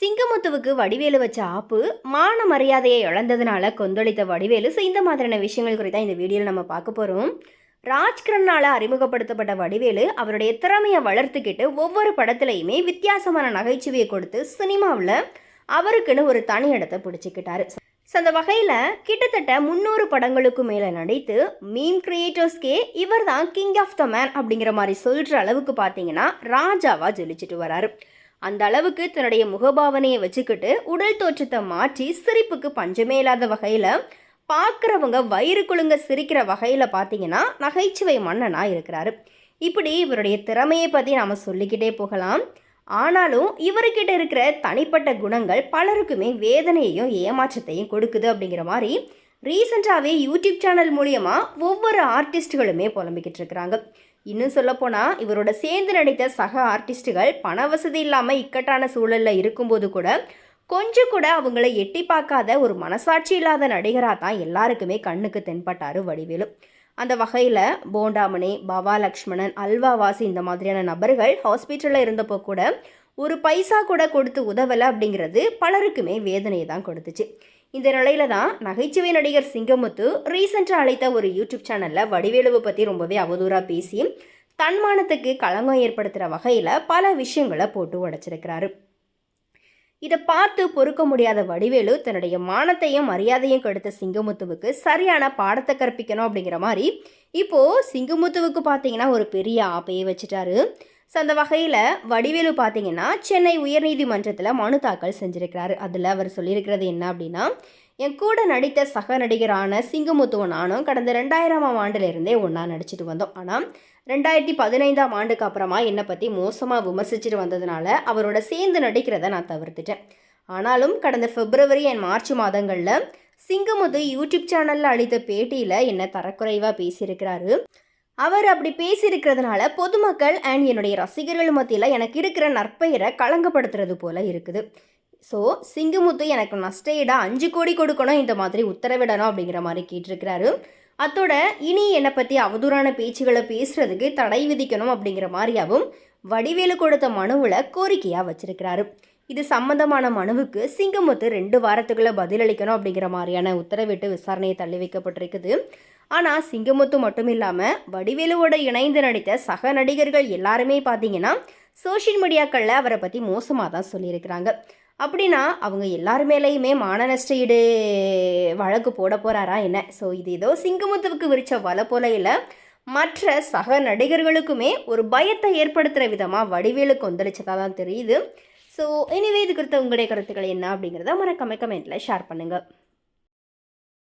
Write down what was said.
சிங்கமுத்துவுக்கு வடிவேலு வச்ச ஆப்பு மான மரியாதையை இழந்ததுனால கொந்தளித்த வடிவேலு ஸோ இந்த மாதிரியான விஷயங்கள் குறித்து இந்த வீடியோவில் நம்ம பார்க்க போகிறோம் ராஜ்கிரனால் அறிமுகப்படுத்தப்பட்ட வடிவேலு அவருடைய திறமையை வளர்த்துக்கிட்டு ஒவ்வொரு படத்துலையுமே வித்தியாசமான நகைச்சுவையை கொடுத்து சினிமாவில் அவருக்குன்னு ஒரு தனி இடத்தை பிடிச்சிக்கிட்டாரு. ஸோ அந்த வகையில் கிட்டத்தட்ட முந்நூறு படங்களுக்கு மேலே நடித்து மீம் கிரியேட்டர்ஸ்க்கே இவர் தான் கிங் ஆஃப் த மேன் அப்படிங்கிற மாதிரி சொல்கிற அளவுக்கு பார்த்தீங்கன்னா ராஜாவாக ஜொலிச்சிட்டு வராரு. அந்த அளவுக்கு தன்னுடைய முகபாவனையை வச்சுக்கிட்டு உடல் தோற்றத்தை மாற்றி சிரிப்புக்கு பஞ்சமே இல்லாத வகையில் பார்க்குறவங்க வயிறு குழுங்க சிரிக்கிற வகையில் பார்த்தீங்கன்னா நகைச்சுவை மன்னனாக இருக்கிறாரு. இப்படி இவருடைய திறமையை பற்றி நாம் சொல்லிக்கிட்டே போகலாம். ஆனாலும் இவர்கிட்ட இருக்கிற தனிப்பட்ட குணங்கள் பலருக்குமே வேதனையையும் ஏமாற்றத்தையும் கொடுக்குது அப்படிங்கிற மாதிரி ரீசெண்டாகவே யூடியூப் சேனல் மூலியமாக ஒவ்வொரு ஆர்டிஸ்ட்டுகளுமே புலம்பிக்கிட்டு இருக்கிறாங்க. இன்னும் சொல்லப்போனால் இவரோட சேர்ந்து நடித்த சக ஆர்டிஸ்ட்டுகள் பண வசதி இல்லாமல் இக்கட்டான சூழலில் இருக்கும்போது கூட கொஞ்சம் கூட அவங்கள எட்டி பார்க்காத ஒரு மனசாட்சி இல்லாத நடிகராக தான் எல்லாருக்குமே கண்ணுக்கு தென்பட்டார் வடிவேலு. அந்த வகையில் போண்டாமணி பவா லக்ஷ்மணன் அல்வாவாசி இந்த மாதிரியான நபர்கள் ஹாஸ்பிட்டலில் இருந்தப்போ கூட ஒரு பைசா கூட கொடுத்து உதவலை அப்படிங்கிறது பலருக்குமே வேதனையை தான் கொடுத்துச்சு. இந்த நிலையில தான் நகைச்சுவை நடிகர் சிங்கமுத்து ரீசெண்டாக அழைத்த ஒரு யூடியூப் சேனலில் வடிவேலுவை பற்றி ரொம்பவே அவதூறாக பேசி தன்மானத்துக்கு களங்கம் ஏற்படுத்துகிற வகையில் பல விஷயங்களை போட்டு உடைச்சிருக்கிறாரு. இதை பார்த்து பொறுக்க முடியாத வடிவேலு தன்னுடைய மானத்தையும் மரியாதையும் கெடுத்த சிங்கமுத்துவுக்கு சரியான பாடத்தை கற்பிக்கணும் அப்படிங்கிற மாதிரி இப்போது சிங்கமுத்துவுக்கு பார்த்தீங்கன்னா ஒரு பெரிய ஆப்பையே வச்சுட்டாரு. ஸோ அந்த வகையில் வடிவேலு பார்த்தீங்கன்னா சென்னை உயர்நீதிமன்றத்தில் மனு தாக்கல் செஞ்சுருக்கிறாரு. அதில் அவர் சொல்லியிருக்கிறது என்ன அப்படின்னா என் கூட நடித்த சக நடிகரான சிங்கமுத்துவ நானும் கடந்த ரெண்டாயிரமாம் ஆண்டுலேருந்தே ஒன்றா நடிச்சிட்டு வந்தோம். ஆனால் ரெண்டாயிரத்தி பதினைந்தாம் ஆண்டுக்கு அப்புறமா என்னை பற்றி மோசமாக விமர்சிச்சுட்டு வந்ததுனால அவரோட சேர்ந்து நடிக்கிறத நான் தவிர்த்துட்டேன். ஆனாலும் கடந்த பிப்ரவரி அண்ட் மார்ச் மாதங்களில் சிங்கமுத்து யூடியூப் சேனலில் அளித்த பேட்டியில் என்னை தரக்குறைவாக பேசியிருக்கிறாரு. அவர் அப்படி பேசியிருக்கிறதுனால பொதுமக்கள் அண்ட் என்னுடைய ரசிகர்கள் மத்தியில் எனக்கு இருக்கிற நற்பெயரை களங்கப்படுத்துறது போல இருக்குது. ஸோ சிங்கமுத்து எனக்கு நஷ்டஈடாக அஞ்சு கோடி கொடுக்கணும் இந்த மாதிரி உத்தரவிடணும் அப்படிங்கிற மாதிரி கேட்டிருக்கிறாரு. அத்தோட இனி என்னை பற்றி அவதூறான பேச்சுகளை பேசுகிறதுக்கு தடை விதிக்கணும் அப்படிங்கிற மாதிரியாவும் வடிவேலு கொடுத்த மனுவில் கோரிக்கையாக வச்சிருக்கிறாரு. இது சம்பந்தமான மனுவுக்கு சிங்கமுத்து ரெண்டு வாரத்துக்குள்ளே பதிலளிக்கணும் அப்படிங்கிற மாதிரியான உத்தரவிட்டு விசாரணையை தள்ளி வைக்கப்பட்டிருக்குது. ஆனால் சிங்கமுத்து மட்டும் இல்லாமல் வடிவேலுவோட இணைந்து நடித்த சக நடிகர்கள் எல்லாருமே பார்த்தீங்கன்னா சோஷியல் மீடியாக்களில் அவரை பற்றி மோசமாக தான் சொல்லியிருக்கிறாங்க. அப்படின்னா அவங்க எல்லார் மேலேயுமே மானநஷ்டஈடு வழக்கு போட போகிறாரா என்ன? ஸோ இது ஏதோ சிங்கமுத்துவுக்கு விரித்த வலை போல இல்லை. மற்ற சக நடிகர்களுக்குமே ஒரு பயத்தை ஏற்படுத்துகிற விதமாக வடிவேலு கொந்தளிச்சதாக தான் தெரியுது. ஸோ எனிவே இது குறித்த உங்களுடைய கருத்துக்கள் என்ன அப்படிங்கிறத மறக்காம கமெண்ட்டில் ஷேர் பண்ணுங்கள்